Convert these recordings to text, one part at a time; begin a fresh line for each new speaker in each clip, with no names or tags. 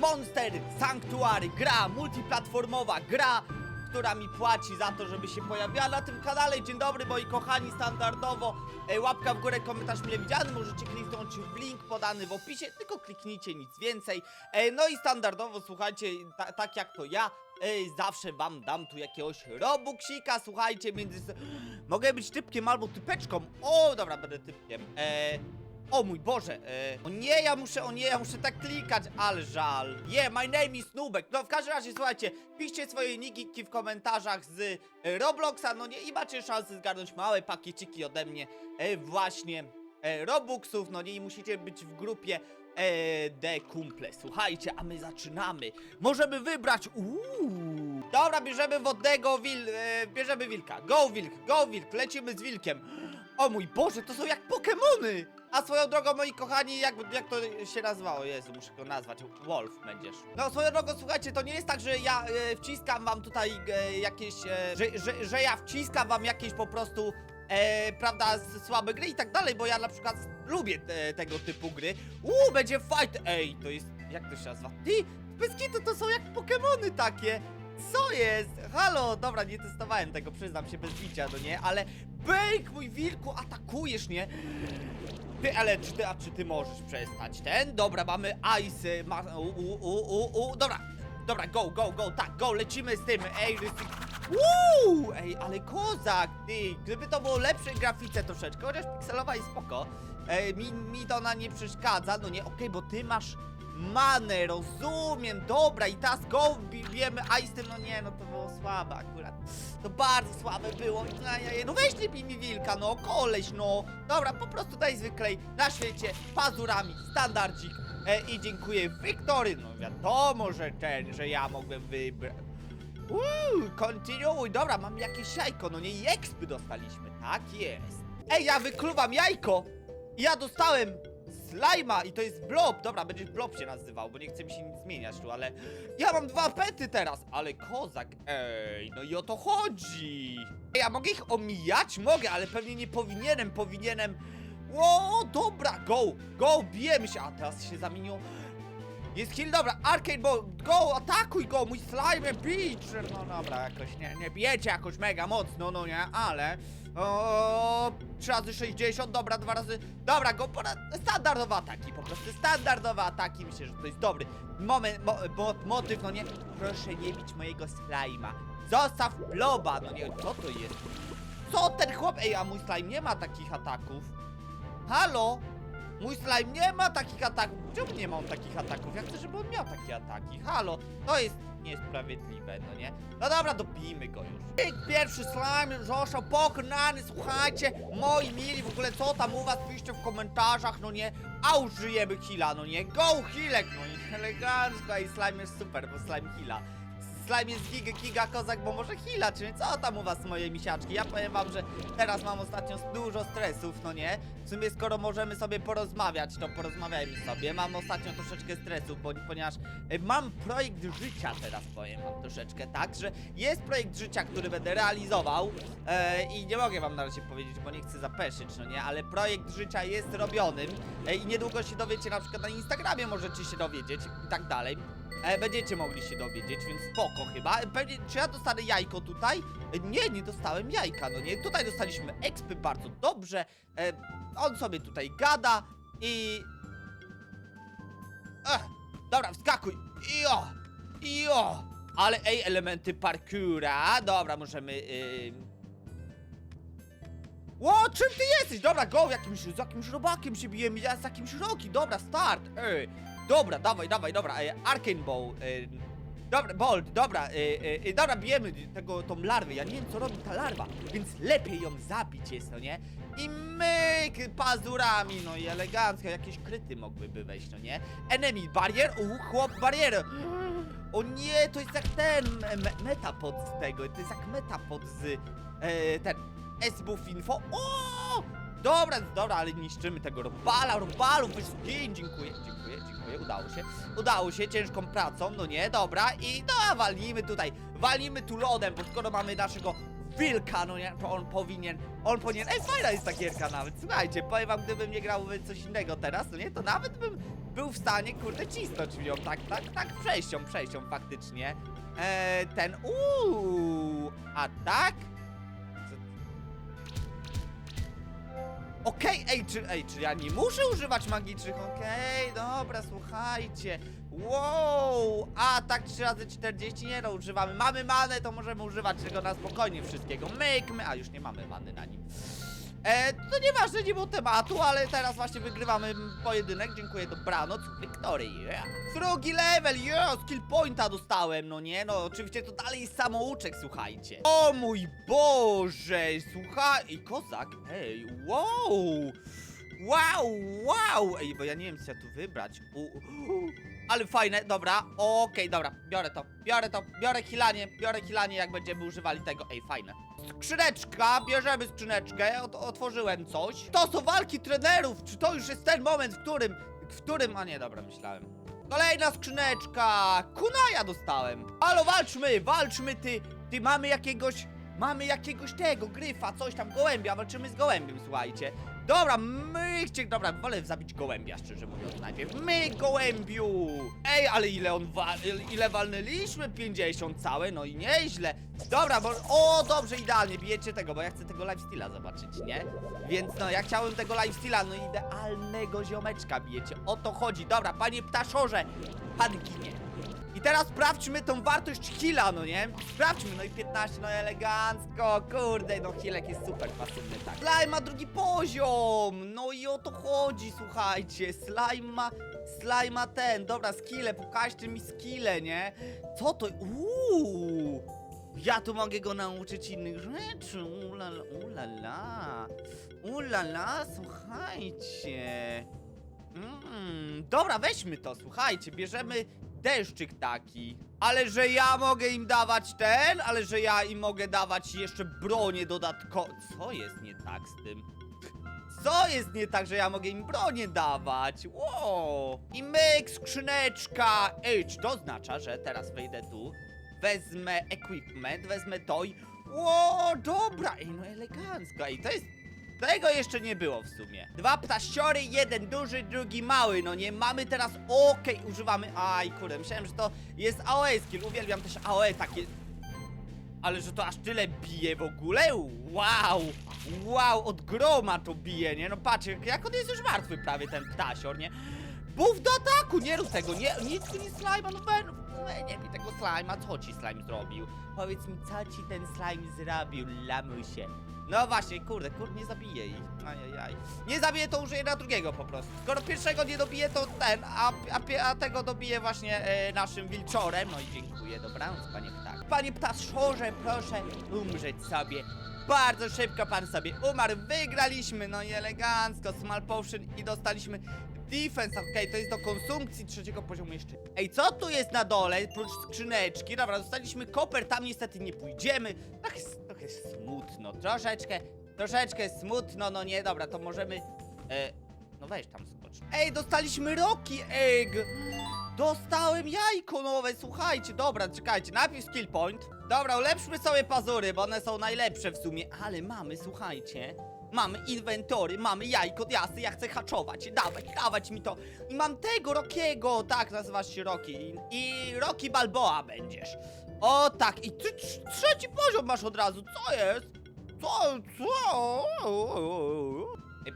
Monster Sanctuary, gra multiplatformowa, gra, która mi płaci za to, żeby się pojawiała na tym kanale. Dzień dobry moi kochani, standardowo e, łapka w górę, komentarz mile widziany, możecie kliknąć w link podany w opisie, tylko kliknijcie, nic więcej. E, no i standardowo, słuchajcie, ta, tak jak to ja, e, zawsze wam dam tu jakiegoś robuksika, słuchajcie, między... Mogę być typkiem albo typeczką, o, dobra, będę typkiem. E, o mój Boże, e, o nie, ja muszę, o nie, ja muszę tak klikać, ale żal. Yeah, my name is Nubek. No w każdym razie, słuchajcie, piszcie swoje niki w komentarzach z e, Robloxa, no nie, i macie szansę zgarnąć małe pakieciki ode mnie e, właśnie e, Robuxów, no nie, i musicie być w grupie e, Kumple. Słuchajcie, a my zaczynamy. Możemy wybrać, uuu. Dobra, bierzemy wodnego wil, e, bierzemy wilka. Go wilk, go wilk, lecimy z wilkiem. O mój Boże, to są jak Pokemony! A swoją drogą, moi kochani, jak, jak to się nazywało? Jezu, muszę go nazwać. Wolf będziesz. No, swoją drogą, słuchajcie, to nie jest tak, że ja e, wciskam wam tutaj e, jakieś, e, że, że, że ja wciskam wam jakieś po prostu, e, prawda, słabe gry i tak dalej, bo ja na przykład lubię te, tego typu gry. Uuu, będzie fight! Ej, to jest, jak to się nazywa? Ty, bez kitu to są jak Pokemony takie! Co jest? Halo, dobra, nie testowałem tego, przyznam się bez bicia, no nie, ale Bęk, mój wilku, atakujesz, nie? Ty, ale czy ty, a czy ty możesz przestać? Ten? Dobra, mamy ice, ma, u, u, u, u, dobra, dobra, go, go, go, tak, go, lecimy z tym, ej, Uuu, ej, ale kozak, ty, gdyby to było lepsze grafice troszeczkę, chociaż pikselowa jest spoko, ej, mi, mi to ona nie przeszkadza, no nie, okej, bo ty masz manę, rozumiem, dobra, i teraz go bi- bijemy ice tym, no nie, no to było słabe akurat, to bardzo słabe było, no weź mi wilka, no, koleś, no, dobra, po prostu najzwyklej na świecie, pazurami, standardzik, e, i dziękuję Wiktory, no wiadomo, że ten, że ja mogłem wybrać, Uuu, kontynuuj, dobra, mam jakieś jajko, no nie, i dostaliśmy, tak jest. Ej, ja wykluwam jajko! Ja dostałem slajma i to jest blob, dobra, będziesz blob się nazywał, bo nie chce mi się nic zmieniać tu, ale ja mam dwa pety teraz, ale kozak, ej, no i o to chodzi. Ej, a mogę ich omijać? Mogę, ale pewnie nie powinienem, powinienem... Ło, dobra, go, go, bijemy się, a teraz się zamieniło... Jest heal, dobra, Arcade Ball, go, atakuj go, mój slime beach! No dobra, jakoś nie, nie bijecie jakoś mega mocno, no nie, ale... O, 3 razy 60, dobra, dwa razy... Dobra, go, pora, standardowe ataki, po prostu standardowe ataki, myślę, że to jest dobry moment, mo, mo, motyw, no nie? Proszę nie bić mojego slima. Zostaw bloba, no nie, co to jest? Co ten chłop, ej, a mój slime nie ma takich ataków. Halo? Mój slime nie ma takich ataków. Czemu nie ma on takich ataków? Ja chcę, żeby on miał takie ataki. Halo, to jest niesprawiedliwe, no nie? No dobra, dobijmy go już. Pierwszy slime został pokonany, słuchajcie, moi mili, w ogóle co tam u was, piszcie w komentarzach, no nie? A użyjemy heala, no nie? Go healek, no nie? Elegancko, i slime jest super, bo slime heala. Slime jest giga, giga kozak, bo może heala, czyli co tam u was moje misiaczki? Ja powiem wam, że teraz mam ostatnio dużo stresów, no nie? W sumie skoro możemy sobie porozmawiać, to porozmawiajmy sobie. Mam ostatnio troszeczkę stresów, bo, ponieważ e, mam projekt życia teraz, powiem wam troszeczkę, tak? Że jest projekt życia, który będę realizował e, i nie mogę wam na razie powiedzieć, bo nie chcę zapeszyć, no nie? Ale projekt życia jest robionym e, i niedługo się dowiecie, na przykład na Instagramie możecie się dowiedzieć i tak dalej. E, będziecie mogli się dowiedzieć, więc spoko chyba. Pewnie, czy ja dostanę jajko tutaj? E, nie, nie dostałem jajka, no nie. Tutaj dostaliśmy expy bardzo dobrze. E, on sobie tutaj gada i... Ech, dobra, wskakuj. Jo, jo. Ale ej, elementy parkura. Dobra, możemy... Yy... Ło, czym ty jesteś? Dobra, go, jakimś, z jakimś robakiem się bijemy, ja z jakimś roki, dobra, start, ej. Dobra, dawaj, dawaj, dobra, e, Arcane Ball, e, dobra, Bolt, dobra, e, e, e, dobra, bijemy tego, tą larwę, ja nie wiem, co robi ta larwa, więc lepiej ją zabić jest, no nie? I myk pazurami, no i elegancko, jakieś kryty mogłyby wejść, no nie? Enemy barrier, uuu, chłop barierę. O nie, to jest jak ten me metapod z tego, to jest jak metapod z e, ten S-Buff Info. Dobra, dobra, ale niszczymy tego robala, robalu, weź dziękuję, dziękuję, dziękuję, udało się, udało się, ciężką pracą, no nie, dobra, i no, walimy tutaj, walimy tu lodem, bo skoro mamy naszego wilka, no nie, to on powinien, on powinien, ej, fajna jest ta gierka nawet, słuchajcie, powiem wam, gdybym nie grał coś innego teraz, no nie, to nawet bym był w stanie, kurde, cisnąć nią, tak, tak, tak, przejść ją, przejść ją faktycznie. E, ten, uuu, a tak? Okej, ej, czy, ej, czy ja nie muszę używać magicznych? Okej, dobra, słuchajcie. Wow, a tak 3 razy 40 nie no, używamy. Mamy manę, to możemy używać tego na spokojnie wszystkiego. Myk, my, a już nie mamy many na nim. E, to nieważne, nie było tematu, ale teraz właśnie wygrywamy pojedynek. Dziękuję, dobranoc, Victory. Yeah. Drugi level, yeah, skill pointa dostałem, no nie, no oczywiście to dalej jest samouczek, słuchajcie. O mój Boże, słuchaj, i kozak, ej, wow, wow, wow, ej, bo ja nie wiem, co ja tu wybrać. U, u, ale fajne, dobra, okej, dobra, biorę to, biorę to, biorę hilanie, biorę hilanie, jak będziemy używali tego, ej, fajne. Skrzyneczka, bierzemy skrzyneczkę, ot otworzyłem coś. To są walki trenerów, czy to już jest ten moment, w którym, w którym, a nie, dobra, myślałem. Kolejna skrzyneczka, kunaja dostałem. Halo, walczmy, walczmy, ty, ty, mamy jakiegoś, mamy jakiegoś tego, gryfa, coś tam, gołębia, walczymy z gołębiem, słuchajcie. Dobra, my cię, dobra, wolę zabić gołębia, szczerze mówiąc, najpierw. My, gołębiu! Ej, ale ile on wa ile walnęliśmy? 50 całe, no i nieźle. Dobra, bo, o, dobrze, idealnie, bijecie tego, bo ja chcę tego lifestyla zobaczyć, nie? Więc no, ja chciałem tego lifestyla, no idealnego ziomeczka bijecie, o to chodzi. Dobra, panie ptaszorze, pan ginie. I teraz sprawdźmy tą wartość Hila, no nie? Sprawdźmy, no i 15, no elegancko, kurde, no Hilek jest super pasywny, tak. Slime ma drugi poziom, no i o to chodzi, słuchajcie, Slime ma, Slime ma ten, dobra, skille, pokażcie mi skille, nie? Co to, uuu, ja tu mogę go nauczyć innych rzeczy, ulala, ulala, ulala, słuchajcie. Mm, dobra, weźmy to, słuchajcie, bierzemy deszczyk taki. Ale że ja mogę im dawać ten, ale że ja im mogę dawać jeszcze bronię dodatkowo. Co jest nie tak z tym? Co jest nie tak, że ja mogę im bronię dawać? Wow! I myk, skrzyneczka! Ej, to oznacza, że teraz wejdę tu, wezmę equipment, wezmę to i... Ło, dobra! Ej, no elegancko. Ej, to jest tego jeszcze nie było w sumie. Dwa ptasiory, jeden duży, drugi mały. No nie mamy teraz. Okej, używamy. Aj, kurde, myślałem, że to jest AOE skill. Uwielbiam też AOE takie. Ale że to aż tyle bije w ogóle? Wow! Wow, od groma to bije, nie? No patrzcie, jak on jest już martwy prawie ten ptasior, nie? Buf do ataku! Nie rób tego, nie, nic tu nie slime, no nie bij tego slima, co ci slime zrobił? Powiedz mi, co ci ten slime zrobił, lamusie? No właśnie, kurde, kurde, nie zabiję ich. Ajajaj. Nie zabiję, to użyję na drugiego po prostu. Skoro pierwszego nie dobiję, to ten, a, a, a tego dobiję właśnie e, naszym wilczorem. No i dziękuję, dobranoc, panie ptak. Panie ptaszorze, proszę umrzeć sobie. Bardzo szybko pan sobie umarł, wygraliśmy, no i elegancko, small potion i dostaliśmy defense, okej, to jest do konsumpcji trzeciego poziomu jeszcze. Ej, co tu jest na dole, prócz skrzyneczki? Dobra, dostaliśmy koper, tam niestety nie pójdziemy, trochę, trochę smutno, troszeczkę, troszeczkę smutno, no nie, dobra, to możemy, e, no weź tam skocz. Ej, dostaliśmy Rocky Egg! Dostałem jajko nowe, słuchajcie, dobra, czekajcie, najpierw skill point. Dobra, ulepszmy sobie pazury, bo one są najlepsze w sumie, ale mamy, słuchajcie, mamy inwentory, mamy jajko, jasne, ja chcę haczować, dawać, dawać mi to. I mam tego Rockiego, tak, nazywasz się Rocky. I, i Rocky Balboa będziesz. O tak, i ty trz- trzeci poziom masz od razu, co jest? Co, co?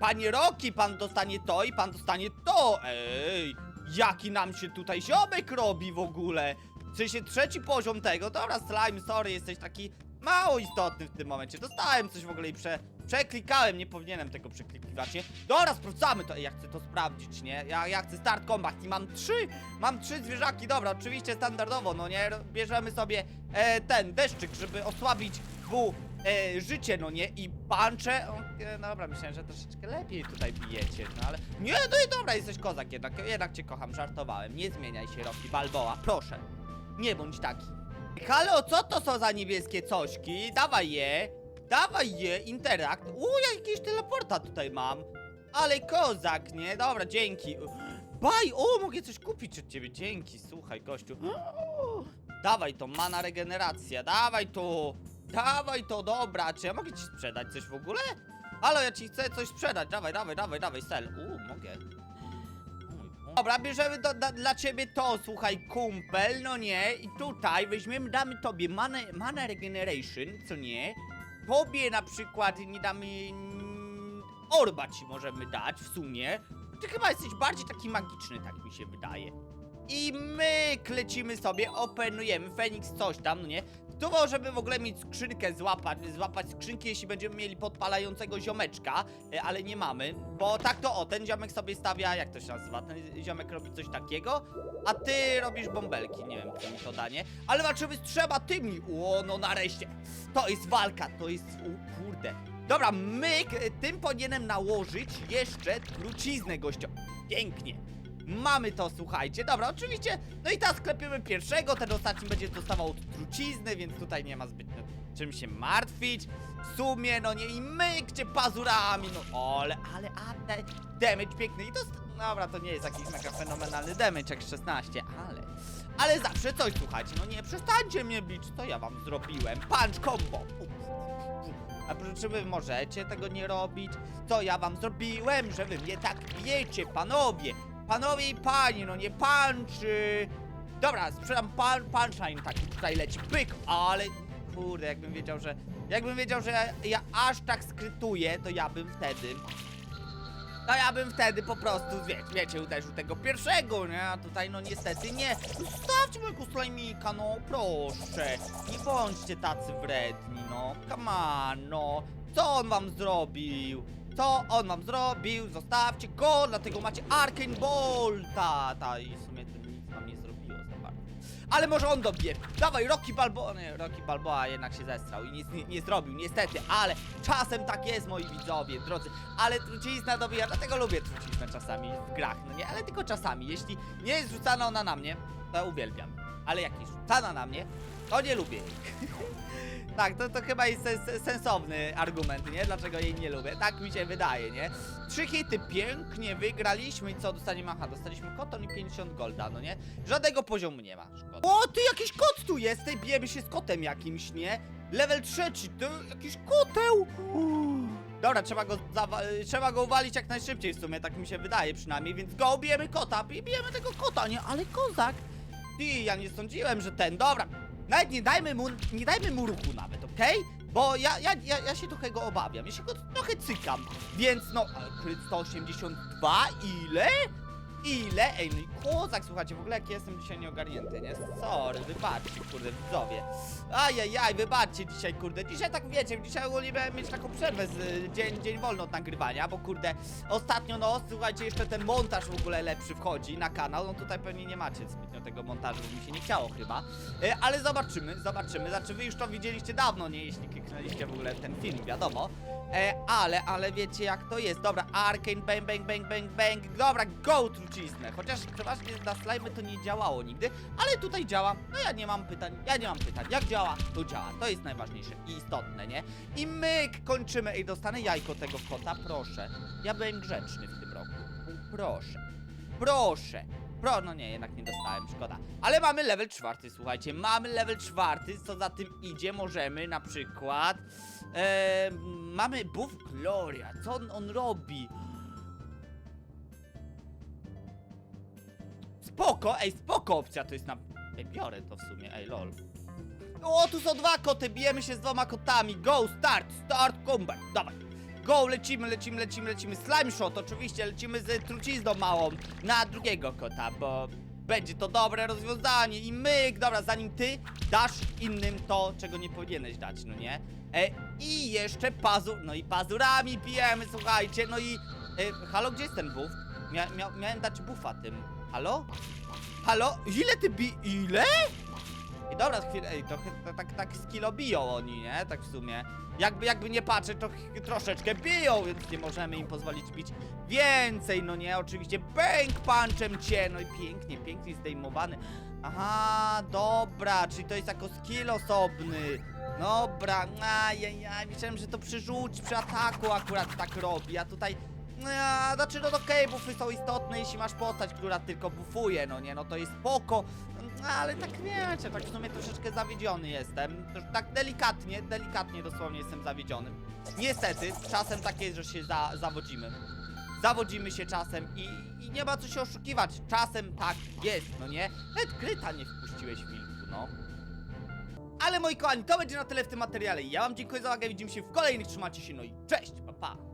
Panie Rocky, pan dostanie to i pan dostanie to, ej. Jaki nam się tutaj ziomek robi w ogóle? W sensie trzeci poziom tego. Dobra, slime, sorry, jesteś taki mało istotny w tym momencie. Dostałem coś w ogóle i prze, przeklikałem. Nie powinienem tego przeklikiwać, nie? Dobra, sprawdzamy to. Ej, ja chcę to sprawdzić, nie? Ja, ja chcę start combat i mam trzy, mam trzy zwierzaki. Dobra, oczywiście standardowo, no nie? Bierzemy sobie e, ten deszczyk, żeby osłabić w e, życie, no nie? I puncze. O, e, dobra, myślałem, że troszeczkę lepiej tutaj bijecie, no ale. Nie, no i dobra, jesteś kozak jednak. Jednak cię kocham, żartowałem. Nie zmieniaj się, Rocky Balboa, proszę. Nie bądź taki. Halo, co to są za niebieskie cośki? Dawaj je. Dawaj je, interakt. U, ja jakieś teleporta tutaj mam. Ale kozak, nie? Dobra, dzięki. Baj, o, mogę coś kupić od ciebie. Dzięki, słuchaj, gościu. Dawaj to, mana regeneracja, dawaj to. Dawaj to, dobra. Czy ja mogę ci sprzedać coś w ogóle? Halo, ja ci chcę coś sprzedać. Dawaj, dawaj, dawaj, dawaj, sel. U, mogę. Dobra, bierzemy do, dla ciebie to, słuchaj, kumpel, no nie? I tutaj weźmiemy, damy tobie mana regeneration, co nie? Tobie na przykład nie damy... Orba ci możemy dać w sumie. Ty chyba jesteś bardziej taki magiczny, tak mi się wydaje. I my klecimy sobie, openujemy, Feniks coś tam, no nie? To żeby w ogóle mieć skrzynkę złapać, złapać skrzynki, jeśli będziemy mieli podpalającego ziomeczka, e, ale nie mamy, bo tak to o, ten ziomek sobie stawia, jak to się nazywa, ten ziomek robi coś takiego, a ty robisz bąbelki, nie wiem co mi to da, nie? Ale walczymy z trzema tymi, o no nareszcie, to jest walka, to jest, o kurde. Dobra, myk, e, tym powinienem nałożyć jeszcze truciznę gościo, pięknie. Mamy to, słuchajcie. Dobra, oczywiście. No i teraz sklepiemy pierwszego, ten ostatni będzie dostawał trucizny, więc tutaj nie ma zbytnio czym się martwić. W sumie, no nie, i mykcie pazurami, no ale, ale, ale, damage piękny i to, dobra, to nie jest jakiś mega fenomenalny damage jak 16, ale, ale zawsze coś, słuchajcie, no nie, przestańcie mnie bić, co ja wam zrobiłem? Punch combo! A czy wy możecie tego nie robić? Co ja wam zrobiłem, że wy mnie tak bijecie, panowie? Panowie i panie, no nie panczy! Dobra, sprzedam pan, punchline taki tutaj leci, pyk, ale kurde, jakbym wiedział, że jakbym wiedział, że ja, ja aż tak skrytuję, to ja bym wtedy to ja bym wtedy po prostu, wiecie, wiecie, uderzył tego pierwszego, nie? A tutaj no niestety nie. Zostawcie mojego slajmika, no proszę. Nie bądźcie tacy wredni, no. Come on, no. Co on wam zrobił? Co on wam zrobił? Zostawcie go, dlatego macie Arcane Bolta. Ta i w sumie to nic wam nie zrobiło za bardzo. Ale może on dobije. Dawaj, Rocky Balboa. Nie, Rocky Balboa jednak się zestrał i nic nie, nie zrobił, niestety, ale czasem tak jest, moi widzowie, drodzy. Ale trucizna dobija, dlatego lubię truciznę czasami w grach, no nie, ale tylko czasami. Jeśli nie jest rzucana ona na mnie, to uwielbiam. Ale jak rzucana na mnie, to nie lubię jej. Tak, to, to chyba jest sens sensowny argument, nie? Dlaczego jej nie lubię. Tak mi się wydaje, nie? Trzy hity, pięknie wygraliśmy i co? Dostaniemy, aha, dostaliśmy koton i 50 golda, no nie? Żadnego poziomu nie ma, szkoda. O, ty jakiś kot tu jest, ty bijemy się z kotem jakimś, nie? Level trzeci, to jakiś koteł! Dobra, trzeba go, trzeba go uwalić jak najszybciej w sumie, tak mi się wydaje przynajmniej, więc go bijemy kota, i bijemy tego kota, nie? Ale kozak! Ty, ja nie sądziłem, że ten, dobra, nawet nie dajmy mu, nie dajmy mu ruchu nawet, okej? Bo ja, ja, ja, ja się trochę go obawiam, ja się go trochę cykam, więc no, a, kryt 182, ile? Ile? Ej, no i kozak, słuchajcie, w ogóle jak ja jestem dzisiaj nieogarnięty, nie? Sorry, wybaczcie, kurde, widzowie. Ajajaj, wybaczcie dzisiaj, kurde. Dzisiaj tak wiecie, dzisiaj ogólnie miałem mieć taką przerwę z y, dzień, dzień wolny od nagrywania, bo kurde, ostatnio no, słuchajcie, jeszcze ten montaż w ogóle lepszy wchodzi na kanał. No tutaj pewnie nie macie zbytnio tego montażu, bo mi się nie chciało chyba. E, ale zobaczymy, zobaczymy. Znaczy wy już to widzieliście dawno, nie? Jeśli kliknęliście w ogóle ten film, wiadomo. E, ale, ale wiecie jak to jest. Dobra, Arcane, bang, bang, bang, bang, bang. Dobra, go truciznę. Chociaż przeważnie na slajmy to nie działało nigdy, ale tutaj działa. No ja nie mam pytań, ja nie mam pytań. Jak działa, to działa. To jest najważniejsze i istotne, nie? I myk, kończymy. Ej, dostanę jajko tego kota, proszę. Ja byłem grzeczny w tym roku. Proszę. Proszę. Pro, no nie, jednak nie dostałem, szkoda. Ale mamy level czwarty, słuchajcie, mamy level czwarty, co za tym idzie, możemy na przykład... E, mamy buff Gloria, co on, on robi? Spoko, ej, spoko opcja to jest na... Ej, biorę to w sumie, ej, lol. O, tu są dwa koty, bijemy się z dwoma kotami, go, start, start, combat, dawaj. Go, lecimy, lecimy, lecimy, lecimy. Slime shot, oczywiście, lecimy z trucizną małą na drugiego kota, bo będzie to dobre rozwiązanie. I myk, dobra, zanim ty dasz innym to, czego nie powinieneś dać, no nie? E, I jeszcze pazur, no i pazurami bijemy, słuchajcie, no i... E, halo, gdzie jest ten buff? Mia, mia, miałem dać buffa tym. Halo? Halo? Ile ty bi... Ile? I dobra, chwilę, ej, to, tak, tak skillo biją oni, nie? Tak w sumie. Jakby, jakby nie patrzeć, to troszeczkę biją, więc nie możemy im pozwolić bić więcej, no nie? Oczywiście bang punchem cię, no i pięknie, pięknie zdejmowany. Aha, dobra, czyli to jest jako skill osobny. Dobra, ajajaj, myślałem, że to przy przy ataku akurat tak robi, a tutaj... A, znaczy, no okej, buffy są istotne, jeśli masz postać, która tylko buffuje, no nie, no to jest spoko, no, ale tak wiecie, tak w sumie troszeczkę zawiedziony jestem, tak delikatnie, delikatnie dosłownie jestem zawiedziony. Niestety, czasem tak jest, że się za, zawodzimy. zawodzimy się czasem i, i nie ma co się oszukiwać. Czasem tak jest, no nie? Nawet kryta nie wpuściłeś, Wilku, no. Ale moi kochani, to będzie na tyle w tym materiale. Ja wam dziękuję za uwagę, widzimy się w kolejnych, trzymajcie się, no i cześć, pa pa!